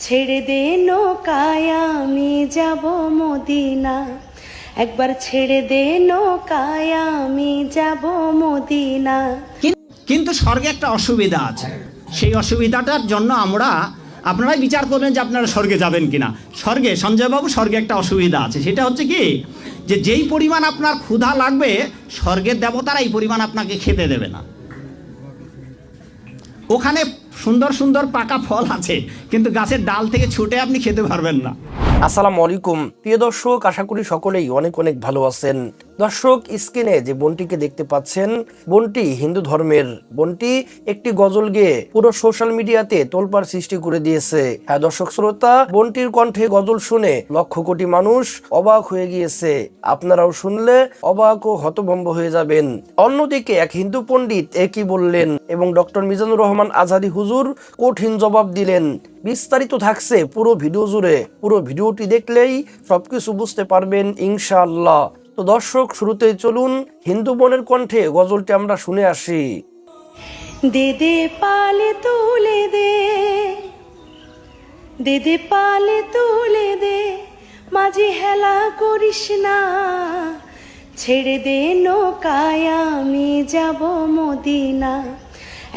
ছেড়ে দে নৌকায়, আমি যাব মদিনা। একবার ছেড়ে দে নৌকায়, আমি যাব মদিনা। কিন্তু স্বর্গে একটা অসুবিধা আছে। সেই অসুবিধাটার জন্য আমরা, আপনারাই বিচার করবেন যে আপনারা স্বর্গে যাবেন কিনা। স্বর্গে, সঞ্জয়বাবু, স্বর্গে একটা অসুবিধা আছে। সেটা হচ্ছে কি, যে যেই পরিমাণ আপনার ক্ষুধা লাগবে, স্বর্গের দেবতারা এই পরিমাণ আপনাকে খেতে দেবে না। ওখানে সুন্দর সুন্দর পাকা ফল আছে, কিন্তু গাছের ডাল থেকে ছুটে আপনি খেতে পারবেন না। আসসালামু আলাইকুম। প্রিয় দর্শক, আশা করি সকলেই অনেক অনেক ভালো আছেন। দর্শক, স্ক্রিনে যে বোনটিকে দেখতে পাচ্ছেন, বোনটি হিন্দু ধর্মের। বোনটি একটি গজল গেয়ে পুরো সোশ্যাল মিডিয়াতে তোলপাড় সৃষ্টি করে দিয়েছে। হ্যাঁ দর্শক শ্রোতা, বোনটির কণ্ঠে গজল শুনে লক্ষ কোটি মানুষ অবাক হয়ে গিয়েছে। আপনারাও শুনলে অবাক ও হতভম্ব হয়ে যাবেন। অন্যদিকে এক হিন্দু পণ্ডিত একই বললেন, এবং ডক্টর মিজানুর রহমান আজাদি হুজুর কঠিন জবাব দিলেন। বিস্তারিত থাকছে পুরো ভিডিও জুড়ে। পুরো ভিডিওটি দেখলেই সবকিছু বুঝতে পারবেন ইনশাআল্লাহ। তো দর্শক, শুরুতেই চলুন হিন্দু বোনের কণ্ঠে গজলটি আমরা শুনে আসি। দে দে পালে তুলে দে দে দে পালে তুলে দে, মাঝে হেলা করিস না, ছেড়ে দে নৌকায় আমি যাব মদিনা,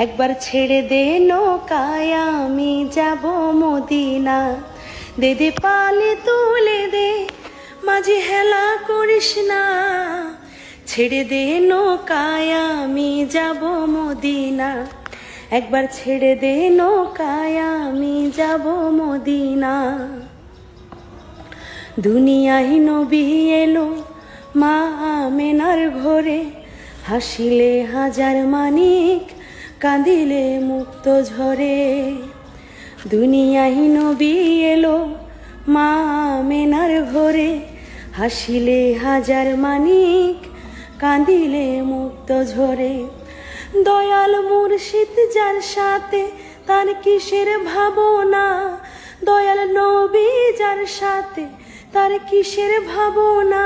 একবার ছেড়ে দে নৌকায় আমি যাব মদিনা, দে দে পালে তুলে দে মাঝে হেলা করিস না। ছেড়ে দে নৌকায়, আমি যাব মদিনা। একবার ছেড়ে দে নৌকায়, আমি যাব মদিনা। দুনিয়ায় নবী এলো মা আমেনার ঘরে। হাসিলে হাজার মানিক, কাঁদিলে মুক্ত ঝরে। দুনিয়ায় নবী এলো মা আমেনার ঘরে। হাসিলে হাজার মানিক, কাঁদিলে মুক্ত ঝরে। দয়াল মুর্শিদ যার সাথে তার কিসের ভাবনা? দয়াল নবী যার সাথে তার কিসের ভাবনা?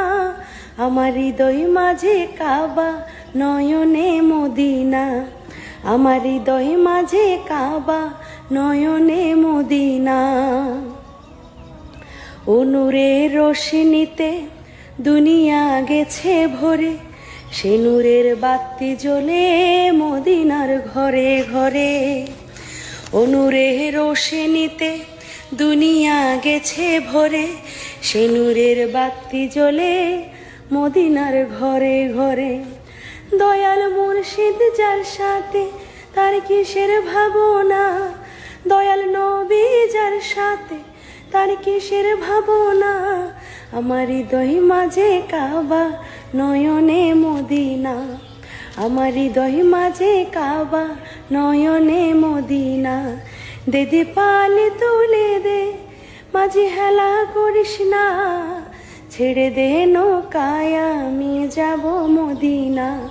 আমার হৃদয় মাঝে কাবা নয়নে মদিনা। আমার হৃদয় মাঝে কাবা নয়নে মদিনা। অনুরের রোশনিতে দুনিয়া গেছে ভরে, সে নূরের বাতি জ্বলে মদিনার ঘরে ঘরে। অনুরের রোশনিতে দুনিয়া গেছে ভরে, সে নূরের বাতি জ্বলে মদিনার ঘরে ঘরে। দয়াল মুর্শিদ যার সাথে তার কিসের ভাবনা? দয়াল নবী যার সাথে তার কিসের ভাবনা? আমার হৃদয় মাঝে কাবা, নয়নে মদিনা। আমার হৃদয় মাঝে কাবা, নয়নে মদিনা। দে দে পালে তুলে দে, মাঝে হেলা করিস না। ছেড়ে দে নৌকায়, আমি যাব মদিনা।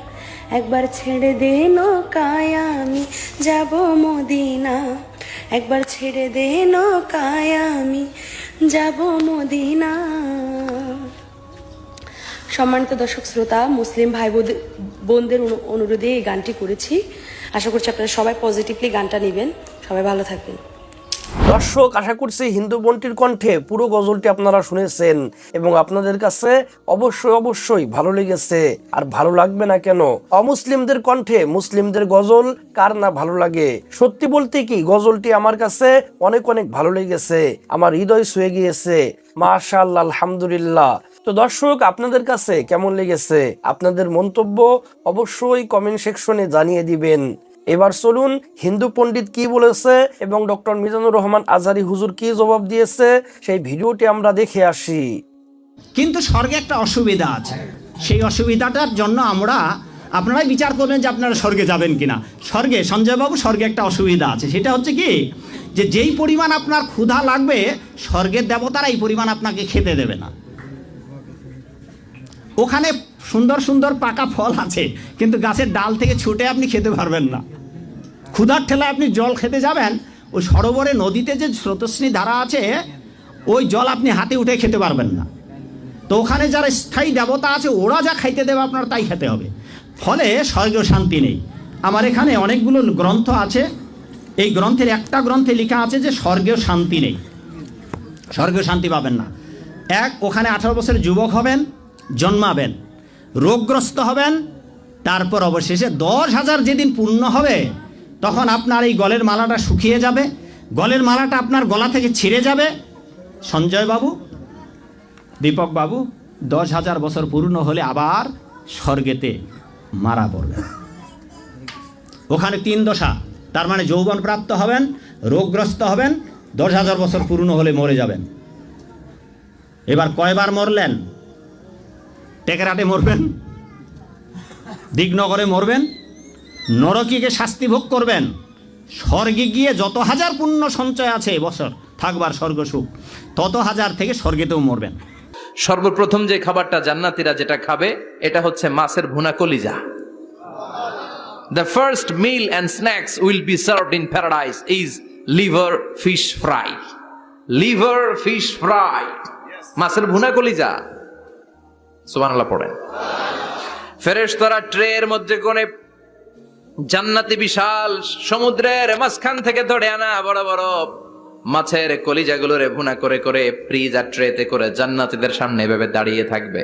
একবার ছেড়ে দে নৌকায়, আমি যাব মদিনা। একবার ছেড়ে দে নৌকায় আমি যাব মদিনা। সম্মানিত দর্শক, শ্রোতা, মুসলিম ভাই বোনদের- বোনদের অনু- অনুরোধে এই গানটি করেছি। আশা করছি আপনারা সবাই পজিটিভলি গানটা নেবেন। সবাই ভালো থাকবেন। দর্শক, আশা করছি হিন্দু বোনটির কণ্ঠে পুরো গজলটি আপনারা শুনেছেন এবং আপনাদের কাছে অবশ্যই অবশ্যই ভালো লেগেছে। আর ভালো লাগবে না কেন? অমুসলিমদের কণ্ঠে মুসলিমদের গজল কার না ভালো লাগে? সত্যি বলতে কি, গজলটি আমার কাছে অনেক অনেক ভালো লেগেছে। আমার হৃদয় ছুঁয়ে গিয়েছে। মাশাআল্লাহ, আলহামদুলিল্লাহ। তো দর্শক, আপনাদের কাছে কেমন লেগেছে? আপনাদের মন্তব্য অবশ্যই কমেন্ট সেকশনে জানিয়ে দিবেন। এবার চলুন হিন্দু পণ্ডিত কি বলেছে এবং ডক্টর মিজানুর রহমান আজারি হুজুর কি জবাব দিয়েছে, সেই ভিডিওটি আমরা দেখে আসি। কিন্তু স্বর্গে একটা অসুবিধা আছে। সেই অসুবিধাটার জন্য আমরা, আপনারাই বিচার করবেন যে আপনারা স্বর্গে যাবেন কিনা। স্বর্গে, সঞ্জয়বাবু, স্বর্গে একটা অসুবিধা আছে। সেটা হচ্ছে কি, যে যেই পরিমাণ আপনার ক্ষুধা লাগবে, স্বর্গের দেবতারা এই পরিমাণ আপনাকে খেতে দেবে না। ওখানে সুন্দর সুন্দর পাকা ফল আছে, কিন্তু গাছের ডাল থেকে ছুটে আপনি খেতে পারবেন না। ক্ষুধার ঠেলায় আপনি জল খেতে যাবেন, ওই সরোবরে নদীতে যে স্রোতস্বিনী ধারা আছে, ওই জল আপনি হাতে উঠে খেতে পারবেন না। তো ওখানে যারা স্থায়ী দেবতা আছে, ওরা যা খাইতে দেবে আপনার তাই খেতে হবে। ফলে স্বর্গ শান্তি নেই। আমার এখানে অনেকগুলো গ্রন্থ আছে। এই গ্রন্থের একটা গ্রন্থে লেখা আছে যে স্বর্গীয় শান্তি নেই। স্বর্গীয় শান্তি পাবেন না। এক, ওখানে আঠারো বছরের যুবক হবেন, জন্মাবেন। রোগগ্রস্ত হবেন, তারপর অবশেষে দশ হাজার যেদিন পূর্ণ হবে তখন আপনার এই গলের মালাটা শুকিয়ে যাবে। গলের মালাটা আপনার গলা থেকে ছিঁড়ে যাবে। সঞ্জয় বাবু, দীপক বাবু, দশ হাজার বছর পূর্ণ হলে আবার স্বর্গেতে মারা পড়বে ওখানে তিন দশা, তার মানে যৌবন প্রাপ্ত হবেন, রোগগ্রস্ত হবেন, দশ হাজার বছর পূর্ণ হলে মরে যাবেন। এবার কয়বার মরলেন? টেকেরাটে মরবেন? দিগনগরে মরবেন? নরকিকে শাস্তি ভোগ করবেন। স্বর্গে গিয়ে যত হাজার পুণ্য সঞ্চয় আছে বছর, থাকবার স্বর্গ সুখ, তত হাজার থেকে স্বর্গেতেও মরবেন। সর্বপ্রথম যে খাবারটা জান্নাতীরা যেটা খাবে, এটা হচ্ছে মাছের ভুনা কলিজা। The first meal and snacks will be served in paradise is liver fish fry liver fish fry মাছের ভুনা কলিজা। সুবহানাল্লাহ পড়েন। ফেরেশতারা ট্রের মধ্যে কোনে জান্নাতি বিশাল সমুদ্রের মাঝখান থেকে ধরে আনা বড় বড় মাছের কলিজাগুলোরে ভুনা করে করে ফ্রিজ আর ট্রেতে করে জান্নাতীদের সামনে এভাবে দাঁড়িয়ে থাকবে।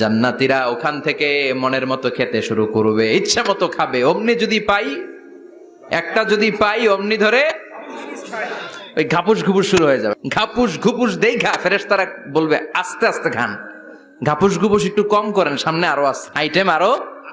জান্নাতীরা ওখান থেকে মনের মতো খেতে শুরু করবে, ইচ্ছা মতো খাবে। অমনি যদি পাই, একটা যদি পাই, অমনি ধরে ওই ঘাপুস ঘুপুস শুরু হয়ে যাবে। ঘাপুস ঘুপুস দেই খা ফেরেশতারা বলবে, আস্তে আস্তে খান। ঘাপুস ঘুপুস একটু কম করেন, সামনে আরও আইটেম আরও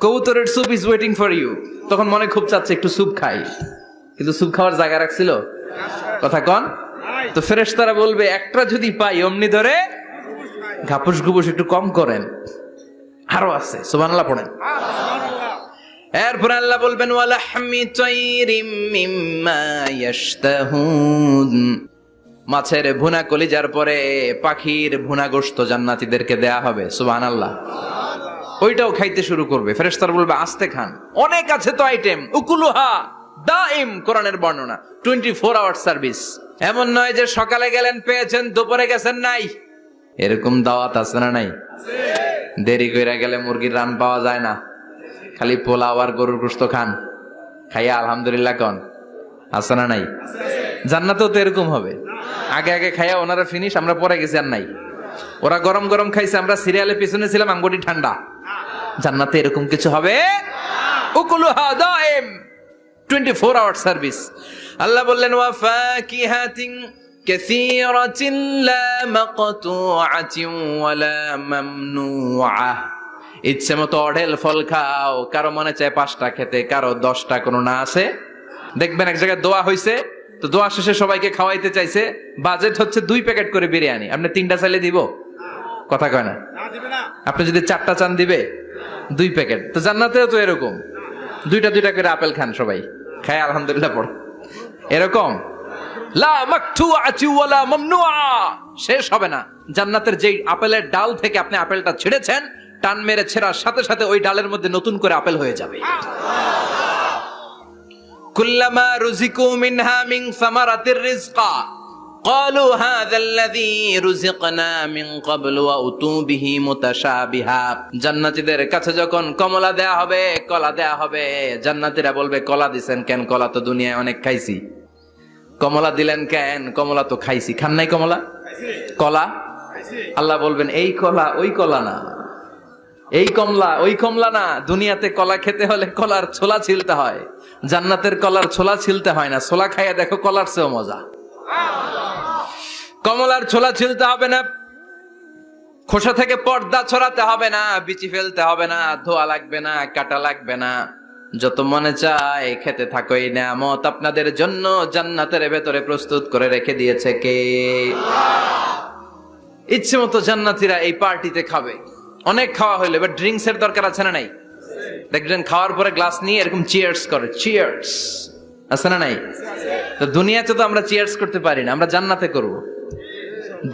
কবুতরের soup is waiting for you তখন মনে খুব চাচ্ছে, একটু স্যুপ খাই। কিন্তু স্যুপ খাওয়ার জায়গা রাখছিল? কথা কন। তো ফেরেশতারা বলবে, একটা যদি পাই, অমনি ধরে ঘাপুস ঘুপুস একটু কম করেন। আরও আছে, সুবহানাল্লাহ পড়েন। এরপর আল্লাহ বলবেন, ওয়ালাহমি তাইরিম মিম্মা মাছের ভুনা কলিজার পরে পাখির ভুনা গোশত জান্নাতীদেরকে দেয়া হবে, সুবহানাল্লাহ। ওইটাও খাইতে শুরু করবে। ফেরেশতার বলবে, আস্তে খান। অনেক আছে তো আইটেম উকুলুহা দাইম কোরআনের বর্ণনা। টোয়েন্টি ফোর আওয়ার সার্ভিস এমন নয় যে সকালে গেলেন, পেয়েছেন, দুপুরে গেছেন নাই। এরকম দাওয়াত আছে না নাই? দেরি কইরা গেলে মুরগির রান পাওয়া যায় না। খালি পোলাও আর গরুর গোস্ত খান। খাইয়া আলহামদুলিল্লাহ কন। আছে না নাই? জান্নাতেও তো এরকম হবে। আগে আগে খাইয়া ওনারা ফিনিশ আমরা পরে গেছি আর নাই। ওরা গরম গরম খাইছে, আমরা সিরিয়ালের পিছনে ছিলাম আঙ্গুটি ঠান্ডা। জান্নাতে এরকম কিছু হবে? উকুলুহা দাইম 24 আওয়ার সার্ভিস আল্লাহ বললেন ওয়া ফাকিহাতিন কাসীরাতিন লা মাকতুআতিন ওয়ালা মামনুআহ ইচ্ছে মতো অঢেল ফল খাও কারও মনে চায় পাঁচটা খেতে কারও দশটা কোনো না আছে। দেখবেন এক জায়গায় দোয়া হইছে তো দোয়া শেষে সবাইকে খাওয়াইতে চাইছে। বাজেট হচ্ছে দুই প্যাকেট করে বিরিয়ানি। আপনি তিনটা চাইলে দিব? কথা কয় না। আপনি যদি চারটা চান দিবে? দুই প্যাকেট। তো জান্নাতেও তো এরকম। দুইটা দুইটা করে আপেল খান সবাই। খায় আলহামদুলিল্লাহ পড়। এরকম? শেষ হবে না। জান্নাতের যেই আপেলের ডাল থেকে আপনি আপেলটা ছেড়েছেন, টান মেরে ছেড়ার সাথে সাথে ওই ডালের মধ্যে নতুন করে আপেল হয়ে যাবে। কুল্লামা রুজিকু মিনহা মিন সামারাতির রিজকা। قالوا هذا الذي رزقنا من قبل وأتوا به متشابها জান্নাতীদের কাছে যখন কমলা দেয়া হবে কলা দেয়া হবে জান্নাতীরা বলবে কলা দিছেন কেন কলা তো দুনিয়ায় অনেক খাইছি কমলা দিলেন কেন কমলা তো খাইছি খান নাই কমলা কলা আল্লাহ বলবেন এই কলা ওই কলা না এই কমলা ওই কমলা না দুনিয়াতে কলা খেতে হলে কলার ছোলা ছিলতে হয় জান্নাতের কলার ছোলা ছিলতে হয় না ছোলা খাইয়া দেখো কলার চেয়েও মজা কমলার ছোলা ছিলতে হবে না, খোসা থেকে পর্দা ছড়াতে হবে না, বিচি ফেলতে হবে না, ধোয়া লাগবে না, কাটা লাগবে না। যত মনে চায় খেতে থাকো এই নামত আপনাদের জন্য জান্নাতের ভেতরে প্রস্তুত করে রেখে দিয়েছে কে? ইচ্ছে মতো জান্নাতিরা এই পার্টিতে খাবে। অনেক খাওয়া হইল, এবার ড্রিঙ্কস এর দরকার আছে না নাই? দেখবেন খাওয়ার পরে গ্লাস নিয়ে এরকম চিয়ার্স করে চিয়ার্স আছে না নাই? তো দুনিয়াতে তো আমরা চিয়ার্স করতে পারি না, আমরা জান্নাতে করব।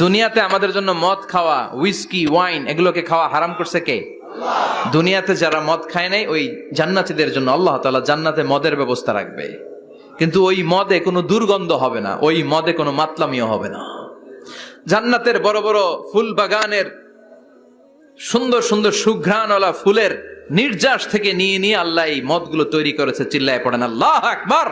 দুনিয়াতে আমাদের জন্য মদ খাওয়া উইস্কি ওয়াইন এগুলোকে খাওয়া হারাম করছে কে? দুনিয়াতে যারা মদ খায় নাই, ওই জান্নাতীদের জন্য আল্লাহ তালা জান্নাতে মদের ব্যবস্থা রাখবে। কিন্তু ওই মদে কোনো দুর্গন্ধ হবে না, ওই মদে কোনো মাতলামিও হবে না। জান্নাতের বড় বড় ফুল বাগানের সুন্দর সুন্দর সুঘ্রাণওয়ালা ফুলের নির্যাস থেকে নিয়ে নিয়ে আল্লাহ এই মদগুলো তৈরি করেছে, চিল্লায় পড়েন, আল্লাহ আকবার!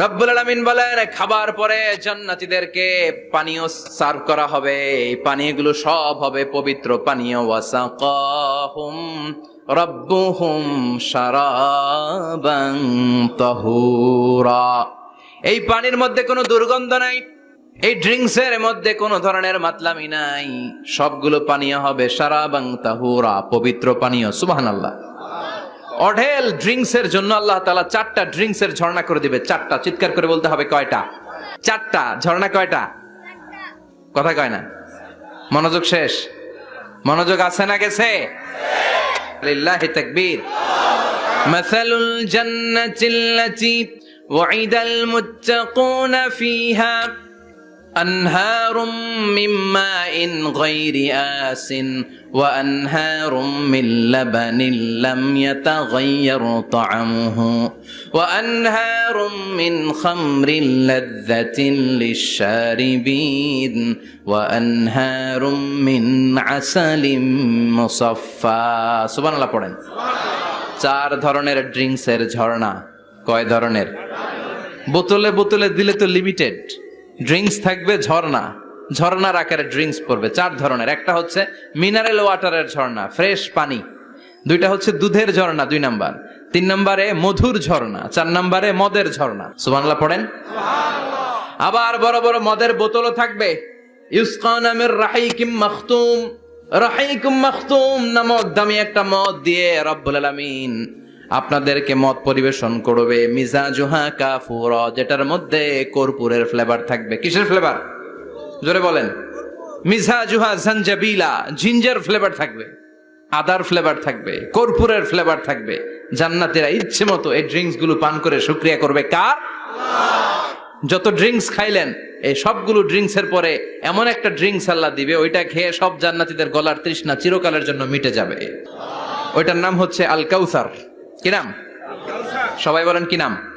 রব্বুল আলামিন বলেন, খাবার পরে জান্নাতীদেরকে পানীয় সার্ভ করা হবে। এই পানীয়গুলো সব হবে পবিত্র পানীয়। ওয়াসাকাহুম রব্বুহুম শারাবান তাহুরা। এই পানির মধ্যে কোনো দুর্গন্ধ নাই, এই ড্রিঙ্কস এর মধ্যে কোনো ধরনের মাতলামি নাই। সবগুলো পানীয় হবে সারাবাং তাহুরা, পবিত্র পানীয়, সুবহানাল্লাহ। অঢেল ড্রিঙ্কসের জন্য আল্লাহ তালা চারটা ড্রিঙ্কসের ঝর্ণা করে দিবে, চারটা। চিৎকার করে বলতে হবে কয়টা? চারটা। ঝর্ণা কয়টা? কথা কয় না। মনোযোগ শেষ। মনোযোগ আছে না গেছে? লিল্লাহি তাকবীর। মাসালুল জান্নাতিল্লাতি ওয়াইদাল মুত্তাকুনা أنهار من ماء غير آس وأنهار من لبن لم يتغير طعمه وأنهار من خمر لذة للشاربين وأنهار من عسل مصفى سبحان الله পড়েন চার ধরনের ড্রিঙ্কসের ঝর্ণা কয় ধরনের বোতলে বোতলে দিলে তো লিমিটেড ড্রিঙ্কস থাকবে ঝর্ণা। ঝর্ণার আকারে ড্রিঙ্কস পড়বে। চার ধরনের। একটা হচ্ছে মিনারেল ওয়াটারের ঝর্ণা ফ্রেশ পানি। দুইটা হচ্ছে দুধের ঝর্ণা দুই নাম্বার। তিন নম্বরে মধুর ঝর্ণা চার নম্বরে মদের ঝর্ণা। সুবানলা পড়েন? আবার বড় বড় মদের বোতলও থাকবে। ইউসকা নামের রাহাইকিম মাখতুম। রাহাইকুম মাখতুম নামক দামি একটা মদ দিয়ে রব্বুল আলামিন আপনাদেরকে মত পরিবেশন করবে মিজা মিজাজুহা কাফুর, যেটার মধ্যে কর্পূরের ফ্লেভার থাকবে। কিসের ফ্লেভার জোরে বলেন। মিজাজুহা জানজাবিলা, জিঞ্জার ফ্লেভার থাকবে, আদার ফ্লেভার থাকবে, কর্পূরের ফ্লেভার থাকবে। জান্নাতেরা ইচ্ছে মতো এই ড্রিঙ্কসগুলো পান করে শুক্রিয়া করবে কার? যত ড্রিঙ্কস খাইলেন, এই সবগুলো ড্রিঙ্কস এর পরে এমন একটা ড্রিঙ্কস আল্লাহ দিবে, ওইটা খেয়ে সব জান্নাতীদের গলার তৃষ্ণা চিরকালের জন্য মিটে যাবে। ওইটার নাম হচ্ছে আল কাউসার কি নাম? সবাই বলেন কি নাম?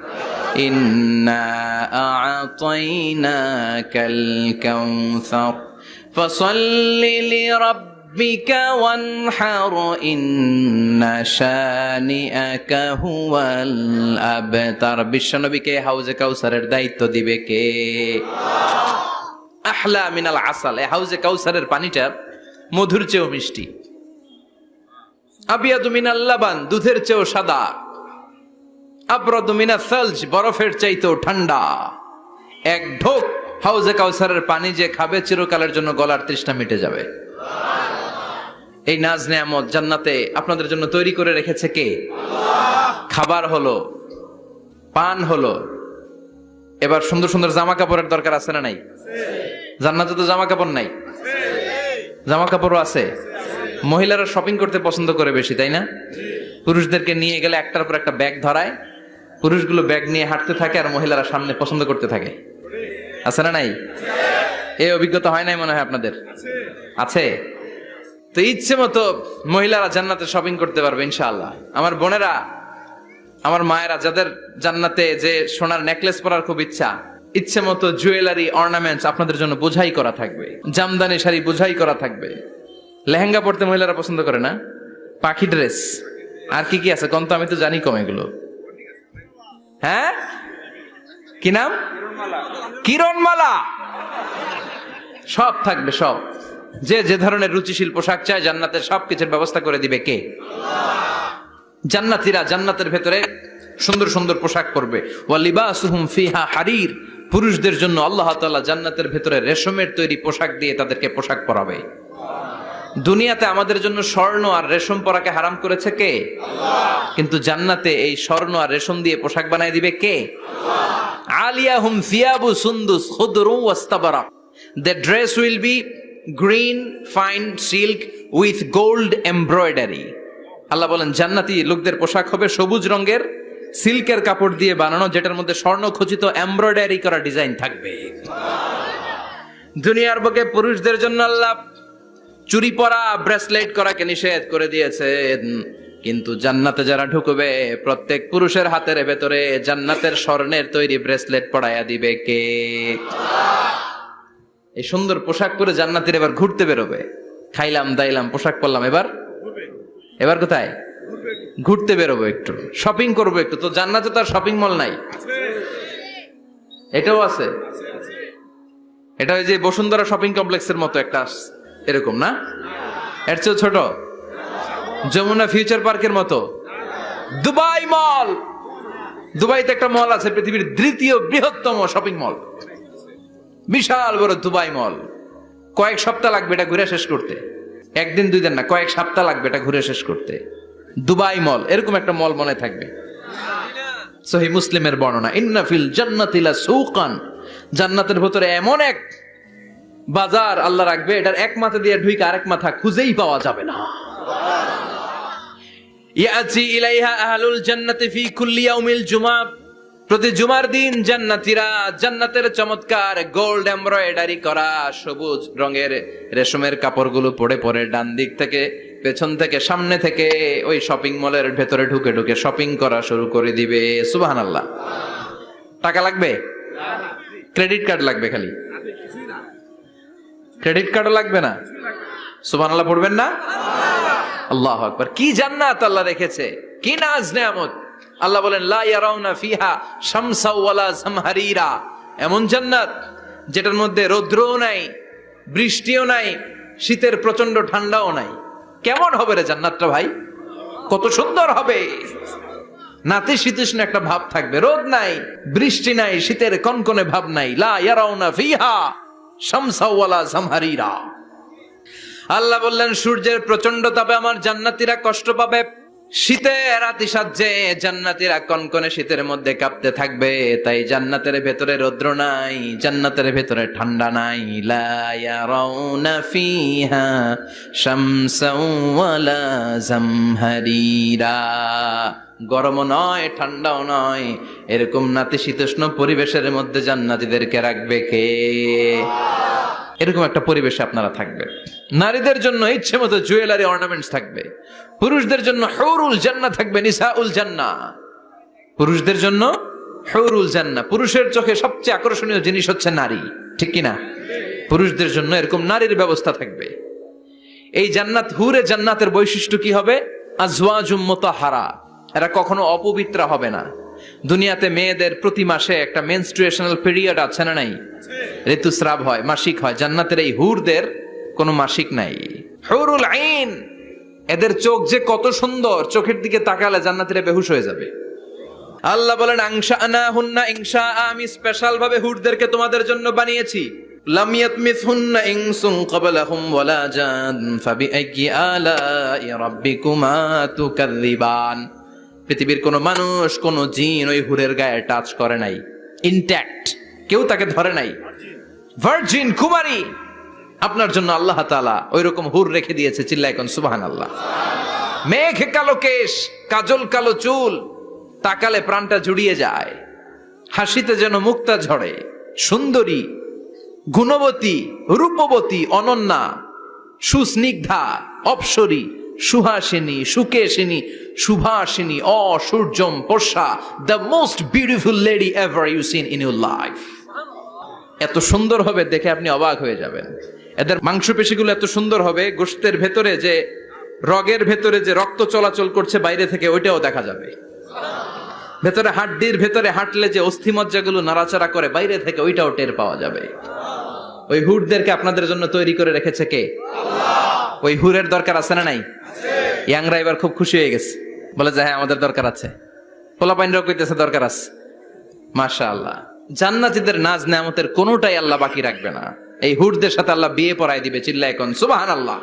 শানিআকা হুয়াল আবতার। বিশ্বনবীকে হাউজে কাউসারের দায়িত্ব দিবে কে? আহলা মিনাল আসাল। হাউজে কাউসারের পানিটা মধুর চেয়েও মিষ্টি। দুধের চেয়েও সাদা। আবরাদু মিনা সালজ, বরফের চাইতেও ঠান্ডা। এক ঢোক হাউজে কাউসারের পানি যে খাবে, চিরকালের জন্য গলার তৃষ্ণা মিটে যাবে। এই নাজ নেয়ামত জান্নাতে আপনাদের জন্য তৈরি করে রেখেছে কে? খাবার হলো, পান হলো। এবার সুন্দর সুন্দর জামা কাপড়ের দরকার আছে না নাই? জান্নাতে তো জামা কাপড় নাই। জামা কাপড়ও আছে। মহিলারা শপিং করতে পছন্দ করে বেশি, তাই না? পুরুষদেরকে নিয়ে গেলে একটার পর একটা ব্যাগ ধরায়, পুরুষগুলো ব্যাগ নিয়ে হাঁটতে থাকে আর মহিলারা সামনে পছন্দ করতে থাকে। আছে না নাই? এই অভিজ্ঞতা হয় নাই মনে হয় আপনাদের? আছে। তো ইচ্ছে মতো মহিলারা জান্নাতে শপিং করতে পারবে, ইনশাআল্লাহ। আমার বোনেরা, আমার মায়েরা যাদের জান্নাতে যে সোনার নেকলেস পরার খুব ইচ্ছা, ইচ্ছে মতো জুয়েলারি অর্নামেন্টস আপনাদের জন্য বোঝাই করা থাকবে। জামদানি শাড়ি বোঝাই করা থাকবে। লেহেঙ্গা পড়তে মহিলারা পছন্দ করে না? পাখি ড্রেস আর কি কি আছে? কম তো আমি তো জানি কম এগুলো। হ্যাঁ? কি নাম? কিরণমালা। সব থাকবে, সব। যে যে ধরনের রুচিশীল পোশাক চায়, জান্নাতের সব কিছুর ব্যবস্থা করে দিবে কে? জান্নাতীরা জান্নাতের ভেতরে সুন্দর সুন্দর পোশাক পরবে। ফিহা হারির। পুরুষদের জন্য আল্লাহ জান্নাতের ভেতরে রেশমের তৈরি পোশাক দিয়ে তাদেরকে পোশাক পরাবে। দুনিয়াতে আমাদের জন্য স্বর্ণ আর রেশম পরাকে হারাম করেছে কে? কিন্তু জান্নাতে এই স্বর্ণ আর রেশম দিয়ে পোশাক বানাই দিবে কে? আলিয়া হুম ফিয়াবু সুন্দুস খুদরু ওয়াস্তাবারা। The dress will be green fine silk with gold embroidery আল্লাহ বলেন জান্নাতি লোকদের পোশাক হবে সবুজ রঙের সিল্কের কাপড় দিয়ে বানানো যেটার মধ্যে স্বর্ণ খচিত এমব্রয়ডারি করা ডিজাইন থাকবে। দুনিয়ার বুকে পুরুষদের জন্য আল্লাহ চুরি পরা ব্রেসলেট করাকে নিষেধ করে দিয়েছেন কিন্তু জান্নাতে যারা ঢুকবে, প্রত্যেক পুরুষের হাতের ভেতরে জান্নাতের স্বর্ণের তৈরি ব্রেসলেট পড়াইয়া দিবে কে? এই সুন্দর পোশাক পরে জান্নাতের এবার ঘুরতে বেরোবে। খাইলাম, দাইলাম, পোশাক পরলাম, এবার? এবার কোথায়? ঘুরতে বেরোবো একটু শপিং করব একটু। তো জান্নাতে তো আর শপিং মল নাই। এটাও আছে। এটা ওই যে বসুন্ধরা শপিং কমপ্লেক্সের মতো একটা এরকম না? এর চেয়েও ছোট? যমুনা ফিউচার পার্কের মতো। Dubai mall! দুবাইতে একটা মল আছে, পৃথিবীর দ্বিতীয় বৃহত্তম শপিং মল। বিশাল বড় দুবাই মল। কয়েক সপ্তাহ লাগবে এটা ঘুরে শেষ করতে। একদিন, দুই দিন না, কয়েক সপ্তাহ লাগবে এটা ঘুরে শেষ করতে। দুবাই মল, এরকম একটা মল মনে থাকবে। সহি মুসলিমের বর্ণনা ইন্নাফিল জান্নাতিলা সৌকান জান্নাতের ভেতরে এমন এক বাজার আল্লাহ রাখবে, এটার এক মাথা দিয়ে ঢুইকে আরেক মাথা খুঁজেই পাওয়া যাবে না। ইয়াতি ইলাইহা আহলুল জান্নাতি ফি কুল্লি ইয়াউমিল জুমা। প্রতি জুমার দিন জান্নাতীরা জান্নাতের চমৎকার গোল্ড, এমব্রয়ডারি করা, সবুজ রঙের রেশমের কাপড়গুলো পড়ে পড়ে ডান দিক থেকে, পেছন থেকে, সামনে থেকে ওই শপিং মলের ভেতরে ঢুকে ঢুকে শপিং করা শুরু করে দিবে। সুবহানাল্লাহ। টাকা লাগবে? ক্রেডিট কার্ড লাগবে খালি। ক্রেডিট কার্ডও লাগবে না? সুবহানাল্লাহ পড়বেন না? আল্লাহ আকবার। কি জান্নাত আল্লাহ রেখেছে? কি নাজ নেয়ামত? আল্লাহ বলেন, লা ইয়ারাউনা ফিহা শামসা ওয়ালা জামহারিরা। এমন জান্নাত যেটার মধ্যে রৌদ্রও নাই, বৃষ্টিও নাই, শীতের প্রচণ্ড ঠান্ডাও নাই। কেমন হবে রে জান্নাতটা ভাই? কত সুন্দর হবে। নাতি শীতষ্ণ একটা ভাব থাকবে। রোদ নাই, বৃষ্টি নাই, শীতের কনকনে ভাব নাই। লা ইয়ারাউনা ফিহা। আল্লাহ বললেন সূর্যের প্রচণ্ড তাপে আমার জান্নাতিরা কষ্ট পাবে। শীতে রাতি জান্নাতীরা কনকনে শীতের মধ্যে কাঁপতে থাকবে। তাই জান্নাতের ভেতরে রৌদ্র নাই, জান্নাতের ভেতরে ঠান্ডা নাই। লা ইয়ারাউনা ফিহা শামসাও ওয়ালা জামহারিরা। গরমও নয়, ঠান্ডাও নয়, এরকম নাতিশীতোষ্ণ পরিবেশের মধ্যে জান্নাতীদেরকে রাখবে কে? এরকম একটা পরিবেশে আপনারা থাকবে। নারীদের জন্য ইচ্ছে মতো জুয়েলারি অর্নামেন্টস থাকবে। পুরুষদের জন্য হৌরুল জান্না থাকবে, নিসাউল জান্না পুরুষদের জন্য হৌরুল জান্না পুরুষের চোখে সবচেয়ে আকর্ষণীয় জিনিস হচ্ছে নারী, ঠিক কিনা? পুরুষদের জন্য এরকম নারীর ব্যবস্থা থাকবে। এই জান্নাত, হুরে জান্নাতের বৈশিষ্ট্য কি হবে? মোতাহারা। এরা কখনো অপবিত্রা হবে না। দুনিয়াতে মেয়েদের প্রতি মাসে একটা মেনস্ট্রুয়েশনাল পিরিয়ড আছে না নাই? ঋতুস্রাব হয়, মাসিক হয়। জান্নাতের এই হুরদের কোনো মাসিক নাই। হুরুল আইন। এদের চোখ যে কত সুন্দর, চোখের দিকে তাকালে জান্নাতিরা বেহুশ হয়ে যাবে। আল্লাহ বলেন আংশা আনা হুন্না ইংশা, আমি স্পেশাল ভাবে হুরদেরকে তোমাদের জন্য বানিয়েছি। লাম ইয়াতমিসহুন্না ইনসুন ক্বাবলাহুম ওয়ালা জান, ফাবিআইয়ি আলাই রাব্বিকুমা তুকাযযিবান। পৃথিবীর কোনো মানুষ, কোনো জিন ওই হুরের গায়ে টাচ করে নাই। ইনট্যাক্ট কেউ তাকে ধরে নাই। ভার্জিন কুমারী। আপনার জন্য আল্লাহ তাআলা ওই রকম হুর রেখে দিয়েছে চিল্লা এখন সুবাহান আল্লাহ মেঘ কালো কেশ, কাজল কালো চুল, তাকালে প্রাণটা জুড়িয়ে যায়, হাসিতে যেন মুক্তা ঝরে। সুন্দরী, গুণবতী, রূপবতী, অনন্যা, সুস্নিগ্ধা, অপসরী, সুহাসিনী, সুকেশিনী সুভাষিনী অসূর্যম পোষা the most beautiful lady ever you seen in your life এত সুন্দর হবে দেখে আপনি অবাক হয়ে যাবেন। এদের মাংসপেশিগুলো এত সুন্দর হবে গোশতের ভেতরে যে, রগের ভেতরে যে রক্ত চলাচল করছে বাইরে থেকে, ওইটাও দেখা যাবে। ভেতরে হাড্ডির ভেতরে হাঁটলে যে অস্থিমজ্জাগুলো নাড়াচাড়া করে, বাইরে থেকে ওইটাও টের পাওয়া যাবে। ওই হুরদেরকে আপনাদের জন্য তৈরি করে রেখেছে কে? ওই হুরের দরকার আছে না নাই? ইয়াংরা এবার খুব খুশি হয়ে গেছে। বলে যে হ্যাঁ আমাদের দরকার আছে। পোলাপাইনরাও কইতেছে, দরকার আছে। মাশা আল্লাহ জান্নাতীদের নাজ নেয়ামতের কোনোটাই আল্লাহ বাকি রাখবে না। এই হুরদের সাথে আল্লাহ বিয়ে পড়ায় দিবে চিল্লা এখন সুবাহান আল্লাহ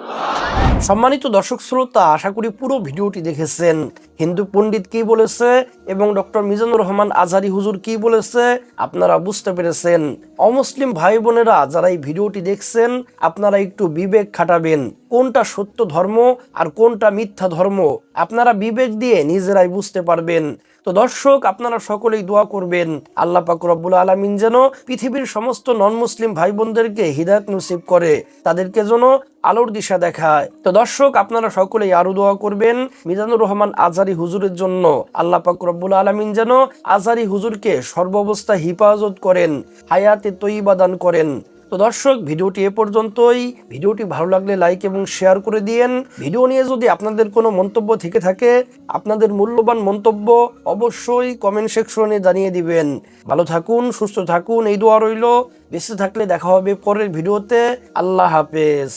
সম্মানিত দর্শক শ্রোতা, আশা করি পুরো ভিডিওটি দেখেছেন। হিন্দু পণ্ডিত কি বলেছে এবং ডক্টর মিজানুর রহমান আজারি হুজুর কি বলেছে, আপনারা বুঝতে পেরেছেন। অমুসলিম ভাই বোনেরা, যারা এই ভিডিওটি দেখছেন, আপনারা একটু বিবেক খাটাবেন। কোনটা সত্য ধর্ম আর কোনটা মিথ্যা ধর্ম? আপনারা বিবেক দিয়ে নিজেরাই বুঝতে পারবেন। তো দর্শক, আপনারা সকলেই দোয়া করবেন, আল্লাহ পাক রব্বুল আলমিন যেন পৃথিবীর সমস্ত নন মুসলিম ভাই বোনদেরকে হৃদায়ত নসিব করে তাদেরকে যেন আলোর দিশা দেখায়। তো দর্শক, আপনারা সকলেই আরও দোয়া করবেন, মিজানুর রহমান আজারি হুজুরের জন্য। আল্লাহ পাক রব্বুল আলমিন যেন আজারি হুজুরকে সর্বাবস্থা হিফাজত করেন, হায়াতে তৈবা দান করেন। তো দর্শক, ভিডিওটি এ পর্যন্তই। ভিডিওটি ভালো লাগলে লাইক এবং শেয়ার করে দিয়েন। ভিডিও নিয়ে যদি আপনাদের কোনো মন্তব্য থেকে থাকে, আপনাদের মূল্যবান মন্তব্য অবশ্যই কমেন্ট সেকশনে জানিয়ে দিবেন। ভালো থাকুন, সুস্থ থাকুন, এই দোয়া রইল। বেঁচে থাকলে দেখা হবে পরের ভিডিওতে। আল্লাহ হাফেজ।